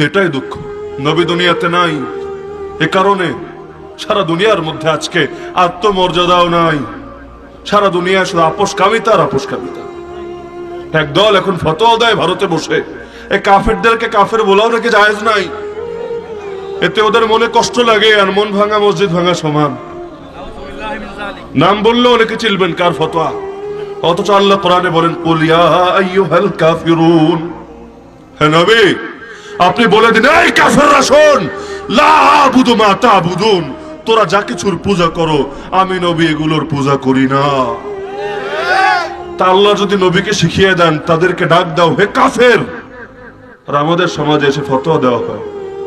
তো এটাই দুঃখ। নবী দুনিয়াতে নাই। এ কারণে সারা দুনিয়ার মধ্যে আজকে আত্মমর্যাদাও নাই। সারা দুনিয়া শুধু আপোষকামিতা আর আপোষকামিতা। একদল এখন ফতোয়া দেয় ভারতে বসে। এই কাফেরদেরকে কাফের বলাও নাকি জায়েজ নাই? এতে ওদের মনে কষ্ট লাগে আর মন ভাঙা, মসজিদ ভাঙা সমান। নাম বললেও অনেকে চিনবেন কার ফতোয়া। অথচ আল্লাহ কোরআনে বলেন, কুল ইয়া আইয়ুহাল কাফিরুন। হে নবী আপনি বলে দিন, এই কাফেররা, শোন! লা আবুদু মা তাবুদুন। তোরা যা কিছুর পূজা করো, আমি নবী এগুলোর পূজা করি না। তা আল্লাহ যদি নবীকে শিখিয়ে দেন, তাদেরকে ডাক দাও, হে কাফের! আর আমাদের সমাজে এসে ফতোয়া দেওয়া হয়।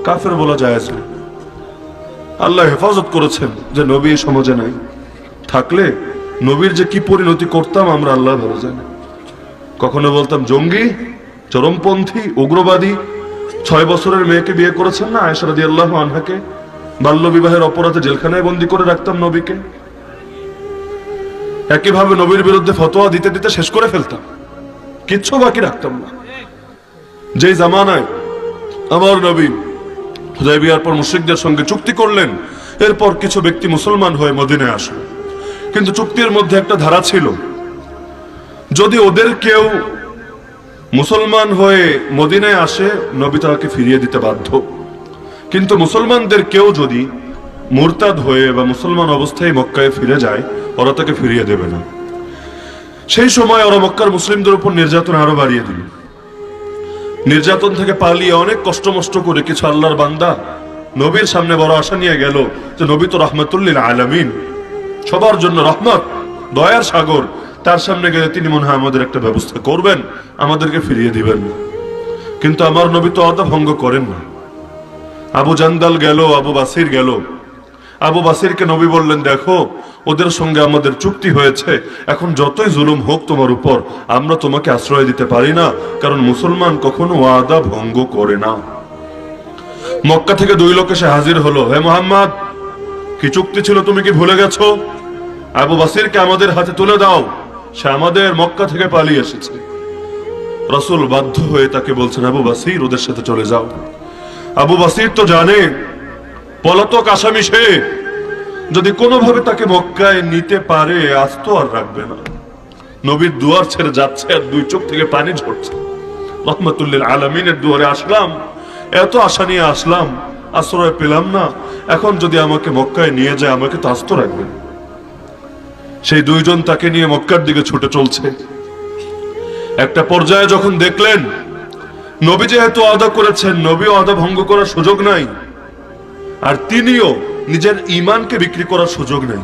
কাফের বলা যায় না। আল্লাহ হেফাজত করেছেন যে নবী এই সমাজে নাই। থাকলে নবীর যে কি পরিণতি করতাম আমরা, আল্লাহ ভালো জানি। কখনো বলতাম, জঙ্গি, চরমপন্থী, উগ্রবাদী ছয় বছরের মেয়েকে বিয়ে করেছেন না আয়সারদি আল্লাহ আনহাকে? বাল্য বিবাহের অপরাধে জেলখানায় বন্দি করে রাখতাম নবীকে। একইভাবে নবীর বিরুদ্ধে ফতোয়া দিতে দিতে শেষ করে ফেলতাম। কিচ্ছু বাকি রাখতাম না। যে জামানায় আমার নবী হুদাইবিয়ার পর মুশরিকদের সঙ্গে চুক্তি করলেন, এরপর কিছু ব্যক্তি মুসলমান হয়ে মদিনে আসলো। কিন্তু চুক্তির মধ্যে একটা ধারা ছিল, যদি ওদের কেউ মুসলমান হয়ে মদিনায় আসে, নবী তাকে ফিরিয়ে দিতে বাধ্য। কিন্তু মুসলমানদের কেউ যদি মুরতাদ হয়ে বা মুসলমান অবস্থায় মক্কায় ফিরে যায়, ওরা তাকে ফিরিয়ে দেবে না। সেই সময় ওরা মক্কার মুসলিমদের উপর নির্যাতন আরও বাড়িয়ে দিল। নির্যাতন থেকে পালিয়ে অনেক কষ্ট মষ্ট করে কিছু আল্লাহর বান্দা নবীর সামনে বড় আশা নিয়ে গেল যে, নবী তো রহমতুল্লিল আলামিন। সবার জন্য রহমত, দয়ার সাগর তার সামনে গেলে তিনি মনে হয় আমাদের একটা ব্যবস্থা করবেন, আমাদেরকে ফিরিয়ে দিবেন কিন্তু আমার নবী তো অদা ভঙ্গ করেন না। আবু জান্দাল গেল, আবু বাসির গেল। আবু বাসিরকে নবী বললেন, দেখো, ওদের সঙ্গে আমাদের চুক্তি হয়েছে। এখন যতই জুলুম হোক তোমার উপর, আমরা তোমাকে আশ্রয় দিতে পারি না, কারণ মুসলমান কখনো ওয়াদা ভঙ্গ করে না। মক্কা থেকে দুই লোক এসে হাজির হলো, হে মোহাম্মদ, কি চুক্তি ছিল তুমি কি ভুলে গেছো? আবু বাসিরকে আমাদের হাতে তুলে দাও। সে আমাদের মক্কা থেকে পালিয়ে এসেছে। রসুল বাধ্য হয়ে তাকে বলছেন, আবু বাসির, ওদের সাথে চলে যাও। আবু বাসির তো জানে, পলাতক আসামি সে। যদি কোনোভাবে তাকে মক্কায় নিতে পারে আস্ত আর রাখবে না। নবীর দুয়ার ছেড়ে যাচ্ছে আর দুই চোখ থেকে পানি ঝরছে। রহমতুল্লিল আলমিনের দুয়ারে আসলাম, এত আশা নিয়ে আসলাম, আশ্রয় পেলাম না। এখন যদি আমাকে মক্কায় নিয়ে যায়, আমাকে তো আস্ত রাখবেন সেই দুইজন তাকে নিয়ে মক্কার দিকে ছুটে চলছে। একটা পর্যায়ে যখন দেখলেন, নবী যেহেতু আদা করেছেন নবী আদা ভঙ্গ করার সুযোগ নাই, আর তিনিও নিজের ইমানকে বিক্রি করার সুযোগ নেই।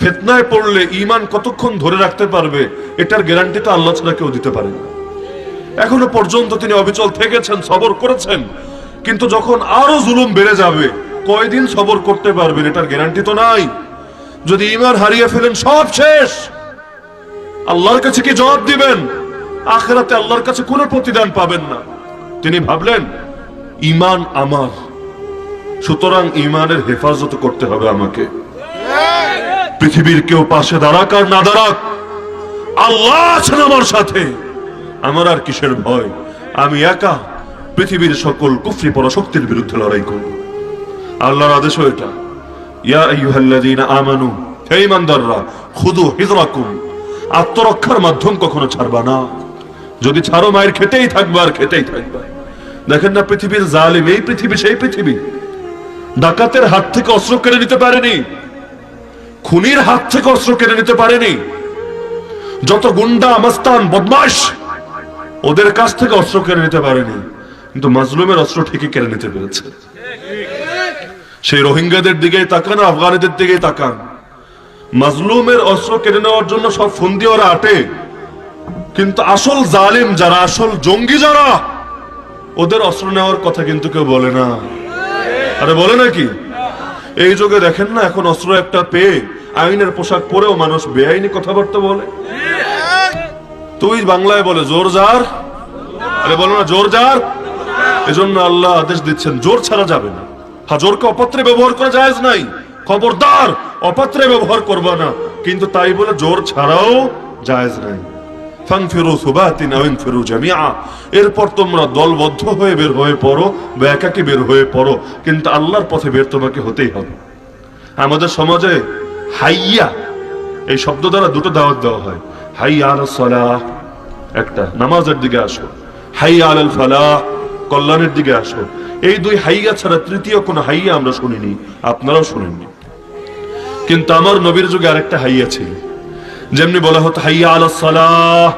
ফেতনায় পড়লে ইমান কতক্ষণ ধরে রাখতে পারবে, এটার গ্যারান্টি তো আল্লাহ ছাড়া কেউ দিতে পারে না এখনও পর্যন্ত তিনি অবিচল থেকেছেন, সবর করেছেন, কিন্তু যখন আরও জুলুম বেড়ে যাবে, কয়দিন সবর করতে পারবেন, এটার গ্যারান্টি তো নাই। যদি ইমান হারিয়ে ফেলেন, সব শেষ। আল্লাহর কাছে কি জবাব দিবেন? আখেরাতে আল্লাহর কাছে কোনো প্রতিদান পাবেন না। তিনি ভাবলেন ইমান আমার। সুতরাং ইমানের হেফাজত করতে হবে আমাকে। পৃথিবীর কেউ পাশে দাঁড়াক আর না দাঁড়াক। আল্লাহ আছেন আমার সাথে। আমার আর কিসের ভয়? আমি একা পৃথিবীর সকল কুফরি পরাশক্তির বিরুদ্ধে লড়াই করব। আল্লাহর আদেশ এটা। আত্মরক্ষার মাধ্যম কখনো ছাড়বা না। যদি ছাড়ো, মায়ের খেতেই থাকবে আর খেতেই থাকবে। দেখেন না পৃথিবীর জালিম, এই পৃথিবী সেই পৃথিবী। ডাকাতের হাত থেকে অস্ত্র কেড়ে নিতে পারেনি। খুনির হাত থেকে অস্ত্র কেড়ে নিতে পারেনি। যত গুন্ডা, মাস্তান বদমাস ওদের কাছ থেকে অস্ত্র কেড়ে নিতে পারেনি। কিন্তু মাজলুমের অস্ত্র ঠিকই কেড়ে নিতে পেরেছে। সেই রোহিঙ্গাদের দিকে তাকান, আফগানিদের দিকে তাকান। মাজলুমের অস্ত্র কেড়ে নেওয়ার জন্য সব ফন্দি ওরা আটে। কিন্তু আসল জালিম যারা, আসল জঙ্গি যারা, ওদের অস্ত্র নেওয়ার কথা কিন্তু কেউ বলে না। আরে বলে নাকি? এই যুগে দেখেন না, এখন অস্ত্র একটা পেয়ে আইনের পোশাক পরেও মানুষ বেআইনি কথাবার্তা বলে। তুই বাংলায় বলে, জোর যার। আরে বলো না, জোর যার। এজন্য আল্লাহ আদেশ দিচ্ছেন, জোর ছাড়া যাবে না। হ্যাঁ জোরকে অপাত্রে ব্যবহার করা যায় নাই। খবরদার, অপাত্রে ব্যবহার করবা না। কিন্তু তাই বলে জোর ছাড়াও জায়েজ নাই। এরপর তোমরা দলবদ্ধ হয়ে বের হয়ে পড়ো বা একাকী বের হয়ে পড়ো। কিন্তু আল্লাহর পথে বের তোমাকে হতেই হবে। আমাদের সমাজে হাইয়া, এই শব্দ দ্বারা দুটো দাওয়াত দেওয়া হয়। হাইয়া আল সালাহ, একটা, নামাজের দিকে আসো। হাইয়া আল ফালাহ কল্যাণের দিকে আসো। এই দুই হাইয়া ছাড়া তৃতীয় কোনো হাইয়া আমরা শুনিনি, আপনারাও শুনেননি। কিন্তু আমার নবীর যুগে আরেকটা হাইয়া ছিল। যেমনি বলা হতো হাইয়া আল সালাহ,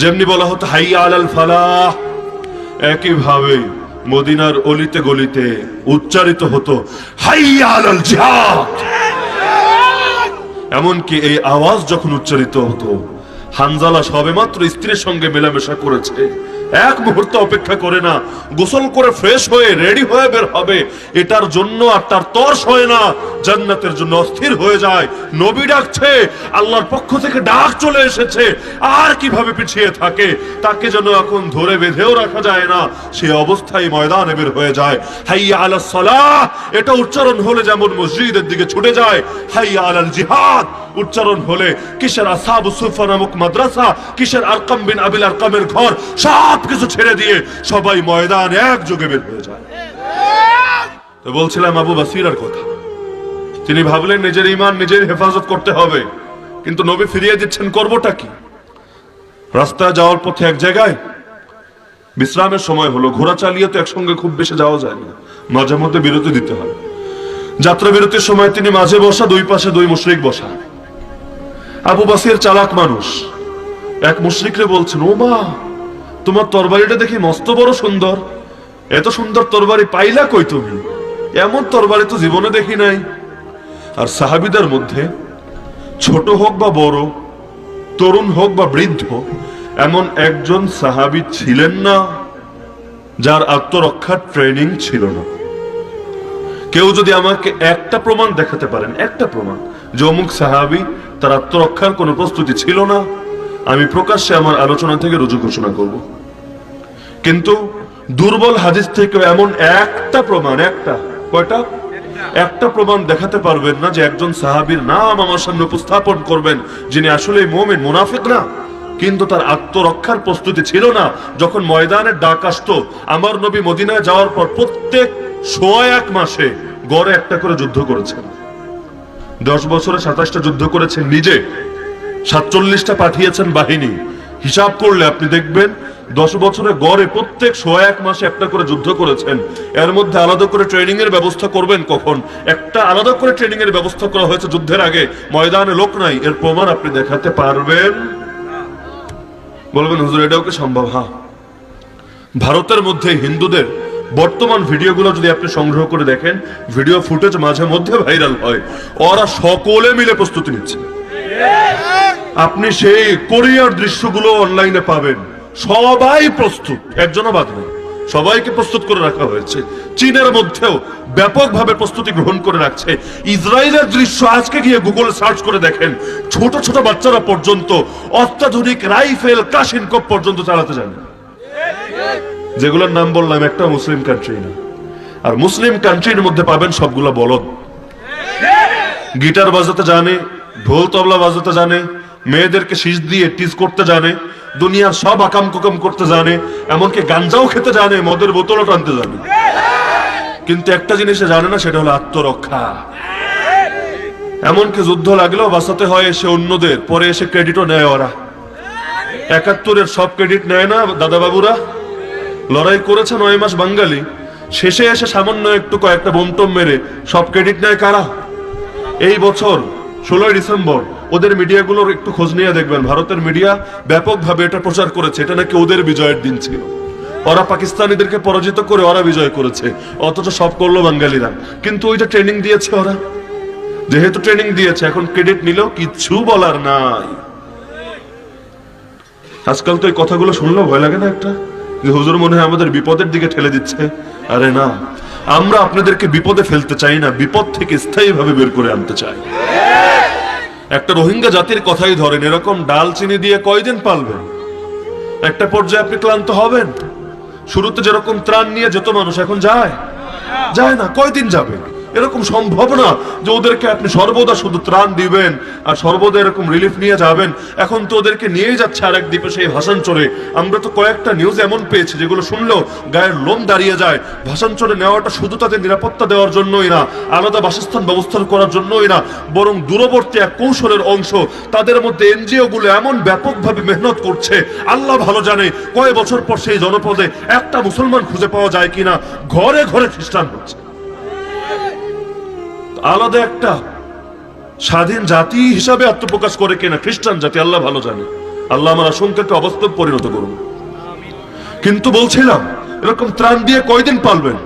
যেমনি বলা হতো হাইয়া আল আল ফালাহ, একইভাবে মদিনার অলিতে গলিতে উচ্চারিত হতো হাইয়া আল জিহাদ। এমনকি এই আওয়াজ যখন উচ্চারিত হতো হানজালা সবেমাত্র স্ত্রীর সঙ্গে মেলামেশা করেছে। এক মুহূর্ত অপেক্ষা করে না, গোসল করে ফ্রেশ হয়ে রেডি হয়ে বের হবে। এটার জন্য আর তার তর্স হয় না, জান্নাতের জন্য অস্থির হয়ে যায়। নবী ডাকছে, আল্লাহর পক্ষ থেকে ডাক চলে এসেছে। আর কীভাবে পিছিয়ে থাকে, তাকে যেন এখন ধরে বেঁধেও রাখা যায় না, সে অবস্থায় ময়দানে বের হয়ে যায়। হাইয়া আলা সালাহ, এটা উচ্চারণ হলে যেমন মসজিদের দিকে ছুটে যায়, হাইয়া আলাল জিহাদ। উচ্চারণ হলে, কিসের আসাবু সুফা নামক মাদ্রাসা, কিসের আরকাম বিন আবিল আরকামের ঘর, সব কিছু ছেড়ে দিয়ে সবাই ময়দান একযোগে বের হয়ে যায়। তো বলছিলাম, আবু বাসিরার কথা। তিনি ভাবলেন, নিজের ইমান নিজের হেফাজত করতে হবে। কিন্তু নবী ফিরিয়ে দিচ্ছেন, করবোটা কি? রাস্তায় যাওয়ার পথে এক জায়গায় বিশ্রামের সময় হলো, ঘোড়া চালিয়ে তো একসঙ্গে খুব বেশি যাওয়া যায় না। মাঝে মধ্যে বিরতি দিতে হয়। যাত্রা বিরতির সময় তিনি মাঝে বসা, দুই পাশে দুই মুশরিক বসা। আবু বাসির চালাক মানুষ। এক মুশরিকরে বলছেন, ও মা, তোমার তরবারিটা দেখি মস্ত বড় সুন্দর। এত সুন্দর তরবারি পাইলা কই তুমি? এমন তরবারি তো জীবনে দেখি নাই। আর সাহাবিদের মধ্যে ছোট হোক বা বড়, তরুণ হোক বা বৃদ্ধ, এমন একজন সাহাবি ছিলেন না, যার আত্মরক্ষার ট্রেনিং ছিল না। কেউ যদি আমাকে একটা প্রমাণ দেখাতে পারেন, একটা প্রমাণ যে অমুক সাহাবি তার আত্মরক্ষার কোনো প্রস্তুতি ছিল না। আমি প্রকাশ্যে আমার আলোচনা থেকে রুজু ঘোষণা করব। কিন্তু দুর্বল হাদিস থেকে এমন একটা প্রমাণ, একটা, কয়টা? একটা প্রমাণ দেখাতে পারবেন না যে একজন সাহাবীর নাম আমার সামনে উপস্থাপন করবেন, যিনি আসলে মোমেন, মুনাফিক না। কিন্তু তার আত্মরক্ষার প্রস্তুতি ছিল না। যখন ময়দানের ডাক আসতো, আমার নবী মদিনায় যাওয়ার পর প্রত্যেক সোয়া এক মাসে গড়ে একটা করে যুদ্ধ করেছেন। দশ বছরে সাতাশটা যুদ্ধ করেছেন নিজে। সাতচল্লিশটা পাঠিয়েছেন বাহিনী। হিসাব করলে আপনি দেখবেন, দশ বছরে গড়ে প্রত্যেক সোয়া এক মাসে একটা করে যুদ্ধ করেছেন। এর মধ্যে আলাদা করে ট্রেনিং এর ব্যবস্থা করবেন কখন? একটা আলাদা করে ট্রেনিং এর ব্যবস্থা করা হয়েছে যুদ্ধের আগে। ময়দানে লোক নাই, এর প্রমাণ আপনি দেখাতে পারবেন। বলবেন, হুজুর, এটাও কি সম্ভব? হ্যাঁ। ভারতের মধ্যে হিন্দুদের বর্তমান ভিডিওগুলো যদি আপনি সংগ্রহ করে দেখেন, ভিডিও ফুটেজ মাঝে মধ্যে ভাইরাল হয়। ওরা সকলে মিলে প্রস্তুতি নিচ্ছে। আপনি সেই কোরিয়ার দৃশ্যগুলো অনলাইনে পাবেন। সবাই প্রস্তুত। একজনও বাদ নেই। সবাইকে প্রস্তুত করে রাখা হয়েছে। চীনের মধ্যেও ব্যাপকভাবে প্রস্তুতি গ্রহণ করে রাখছে। ইসরায়েলের দৃশ্য আজকে গিয়ে গুগল সার্চ করে দেখেন। ছোট ছোট বাচ্চারা পর্যন্ত অত্যাধুনিক রাইফেল কাশিনকপ পর্যন্ত চালাতে জানে। যেগুলোর নাম বললাম, একটা মুসলিম কান্ট্রি না। আর মুসলিম কান্ট্রির মধ্যে পাবেন সবগুলো বলদ। গিটার বাজাতে জানে, ঢোল তবলা বাজাতে জানে, মেয়েদেরকে শীষ দিয়ে টিজ করতে জানে, দুনিয়ার সব আকাম কুকাম করতে জানে, এমনকি গাঞ্জাও খেতে জানে, মদের বোতলও টানতে জানে। কিন্তু একটা জিনিসে জানে না, সেটা হলো আত্মরক্ষা। এমনকি যুদ্ধ লাগলেও বাঁচাতে হয় এসে অন্যদের, পরে এসে ক্রেডিটও নেয় ওরা। একাত্তরের সব ক্রেডিট নেয় না দাদা বাবুরা লড়াই করেছে নয় মাস বাঙালি। শেষে এসে সামান্য একটু কয়েকটা বোমটম মেরে সব ক্রেডিট নেয় কারা? এই বছর, ষোলোই ডিসেম্বর, ওদের মিডিয়াগুলোর একটু খোঁজ নিয়ে দেখবেন। ভারতের মিডিয়া ব্যাপকভাবে এটা প্রচার করেছে। এটা নাকি ওদের বিজয়ের দিন ছিল। ওরা পাকিস্তানিদেরকে পরাজিত করে ওরা বিজয় করেছে। অথচ সব করল বাঙালিরা। কিন্তু ওইটা ট্রেনিং দিয়েছে ওরা। যেহেতু ট্রেনিং দিয়েছে, এখন ক্রেডিট নিলেও কিচ্ছু বলার নাই। আজকাল তো এই কথাগুলো শুনলেও ভয় লাগে না একটা। যে হুজুর মনে হয় আমাদের বিপদের দিকে ঠেলে দিচ্ছে। আরে না, আমরা আপনাদেরকে বিপদে ফেলতে চাই না, বিপদ থেকে স্থায়ীভাবে বের করে আনতে চাই। একটা রোহিঙ্গা জাতির কথাই ধরেন, এরকম ডাল চিনি দিয়ে কয়দিন পালবেন? একটা পর্যায়ে আপনি ক্লান্ত হবেন। শুরুতে যেরকম ত্রাণ নিয়ে যেত মানুষ, এখন যায়? যায় না, কয়দিন যাবে? এরকম সম্ভব না যে ওদেরকে আপনি সর্বদা শুধু ত্রাণ দিবেন আর সর্বদা এরকম রিলিফ নিয়ে যাবেন। এখন তো ওদেরকে নিয়ে যাচ্ছে আরেক দ্বীপে সেই ভাষাঞ্চলে আমরা তো কয়েকটা নিউজ এমন পেয়েছি যেগুলো শুনলেও গায়ের লোম দাঁড়িয়ে যায়। ভাষাঞ্চলে নেওয়াটা শুধু তাদের নিরাপত্তা দেওয়ার জন্যই না, আলাদা বাসস্থান ব্যবস্থা করার জন্যই না, বরং দূরবর্তী এক কৌশলের অংশ। তাদের মধ্যে এনজিও গুলো এমন ব্যাপকভাবে মেহনত করছে। আল্লাহ ভালো জানে কয় বছর পর সেই জনপদে একটা মুসলমান খুঁজে পাওয়া যায় কিনা। ঘরে ঘরে খ্রিস্টান হচ্ছে। আলাদা একটা স্বাধীন জাতি হিসাবে আত্মপ্রকাশ করে কিনা, খ্রিস্টান জাতি, আল্লাহ ভালো জানে। আল্লাহ আমার আশঙ্কাকে অবাস্তব পরিণত করুন। কিন্তু বলছিলাম, এরকম ত্রাণ দিয়ে কয়দিন পালবেন?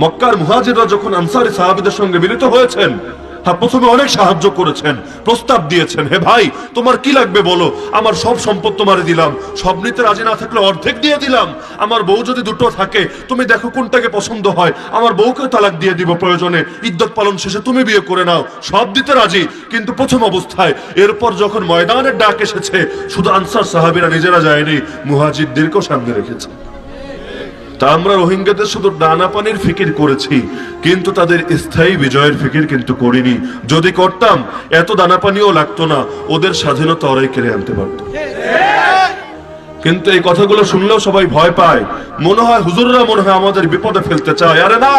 মক্কার মুহাজিররা যখন আনসারি সাহাবিদের সঙ্গে মিলিত হয়েছেন হ্যাঁ প্রথমে অনেক সাহায্য করেছেন, প্রস্তাব দিয়েছেন। হে ভাই, তোমার কি লাগবে বলো? আমার সব সম্পদ দিলাম। সব নিতে রাজি না থাকলে অর্ধেক দিয়ে দিলাম। আমার বউ যদি দুটো থাকে, তুমি দেখো কোনটাকে পছন্দ হয়। আমার বউকে তালাক দিয়ে দিব প্রয়োজনে। ইদ্যত পালন শেষে তুমি বিয়ে করে নাও। সব দিতে রাজি, কিন্তু প্রথম অবস্থায় এরপর যখন ময়দানের ডাক এসেছে, শুধু আনসার সাহাবিরা নিজেরা যায়নি মুহাজিদদেরকেও সামনে রেখেছে। তা আমরা রোহিঙ্গাদের শুধু ডানা পানির ফিকির করেছি, কিন্তু তাদের স্থায়ী বিজয়ের ফিকির কিন্তু করিনি। যদি করতাম, এত দানা পানিও লাগতো না, ওদের স্বাধীনতা ওরাই কেড়ে আনতে পারতো। কিন্তু এই কথাগুলো শুনলেও সবাই ভয় পায়। মনে হয় হুজুররা মনে হয় আমাদের বিপদে ফেলতে চায়। আরে না!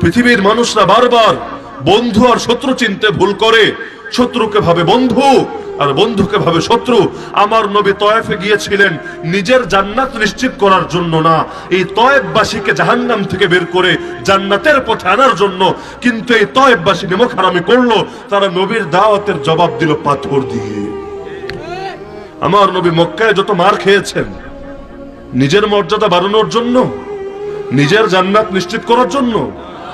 পৃথিবীর মানুষরা বারবার বন্ধু আর শত্রু চিনতে ভুল করে, শত্রুকে ভাবে বন্ধু। আর বন্ধুকে ভাবে শত্রু, আমার নবী তয়েফে গিয়েছিলেন, নিজের জান্নাত নিশ্চিত করার জন্য না। এই তয়েববাসীকে জাহান্নাম থেকে বের করে জান্নাতের পথে আনার জন্য, কিন্তু এই তয়েববাসী নিমক হারামি করল, তারা নবীর দাওয়াতের জবাব দিল পাথর দিয়ে। আমার নবী মক্কায় যত মার খেয়েছেন, নিজের মর্যাদা বাড়ানোর জন্য, নিজের জান্নাত নিশ্চিত করার জন্য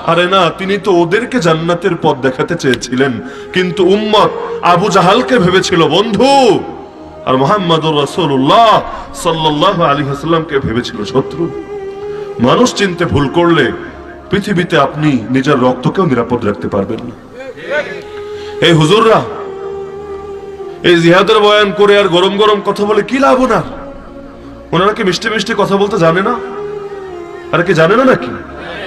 আরে না, তিনি তো ওদেরকে জান্নাতের পথ দেখাতে চেয়েছিলেন। কিন্তু উম্মত আবু জাহালকে ভেবেছিল, বন্ধু! আর মোহাম্মদুর রাসূলুল্লাহ সাল্লাল্লাহু আলাইহি ওয়াসাল্লামকে ভেবেছিল, শত্রু! মানুষ চিনতে ভুল করলে পৃথিবীতে আপনি নিজের রক্তকেও নিরাপদ রাখতে পারবেন না। এই হুজুররা, এই জিহাদের বয়ান করে আর গরম গরম কথা বলে কি লাভ ওনার? ওনারা কি মিষ্টি মিষ্টি কথা বলতে জানে না? আর কি জানে না নাকি?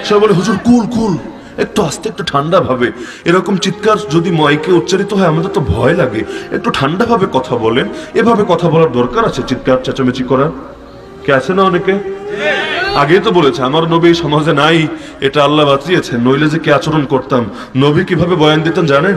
সে বলে, হুজুর, কুল কুল। একটু আস্তে, একটু ঠান্ডা ভাবে। এরকম চিৎকার যদি ময়কে উচ্চারিত হয়, আমাদের তো ভয় লাগে। একটু ঠান্ডা ভাবে কথা বলেন। এভাবে কথা বলার দরকার আছে চিৎকার, চেঁচামেচি করার? কে আছে না অনেকে? আগেই তো বলেছে, আমার নবী সমাজে নাই। এটা আল্লাহ বাঁচিয়েছেন নইলে যে কে আচরণ করতাম? নবী কীভাবে বয়ান দিতেন জানেন?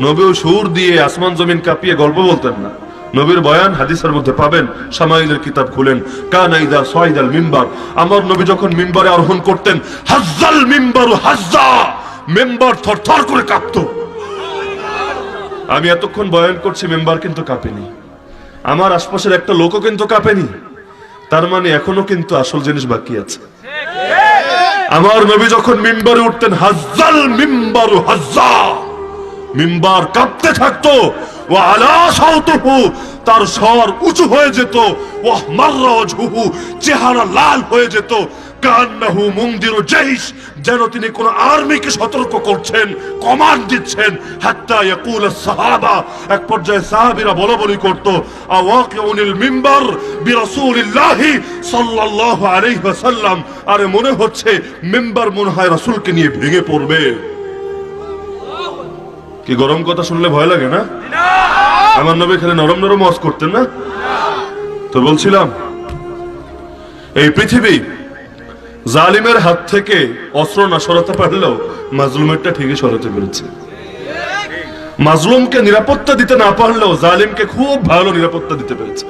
নবী সুর দিয়ে আসমান জমিন কাঁপিয়ে গল্প বলতেন না। নবীর বয়ান হাদিসের মধ্যে পাবেন সামাইলের কিতাব খুলেন। কানাইদা সয়দাল মিম্বার। আমার নবী যখন মিম্বারে আরোহণ করতেন, হাজ্জাল মিম্বারু হাজ্জা, মেম্বার থর থর করে কাঁপতো। আমি এতক্ষণ বয়ান করছি, মেম্বার কিন্তু কাঁপেনি। আমার আশপাশের একটা লোকও কিন্তু কাঁপেনি। তার মানে এখনও কিন্তু আসল জিনিস বাকি আছে। আমার নবী যখন মিম্বারে উঠতেন, হাজ্জাল মিম্বারু হাজ্জা, মিম্বার কাঁপতে থাকতো তার স্বর উঁচু হয়ে যেত ও চেহারা লাল হয়ে যেত কান্নাহু যেন তিনি কোন আর্মিকে সতর্ক করছেন, কমান্ড দিচ্ছেন, হাত্তা ইয়াকুল সাহাবা, এক পর্যায়ে সাহাবীরা করত, আওয়াকিউনিল মিম্বার বিরাসূলিল্লাহি সাল্লাল্লাহু আলাইহি ওয়াসাল্লাম, আরে মনে হচ্ছে মিম্বার মনে হয় রাসূলকে নিয়ে ভেঙে পড়বে। কি গরম কথা শুনলে ভয় লাগে না? আমার নবী এখানে নরম নরম ওয়াজ করতেন না? তো বলছিলাম, এই পৃথিবী জালিমের হাত থেকে অস্ত্র না সরাতে পারলেও মাজলুমেরটা ঠিকই সরাতে পেরেছে। মাজলুমকে নিরাপত্তা দিতে না পারলেও জালিমকে খুব ভালো নিরাপত্তা দিতে পেরেছে।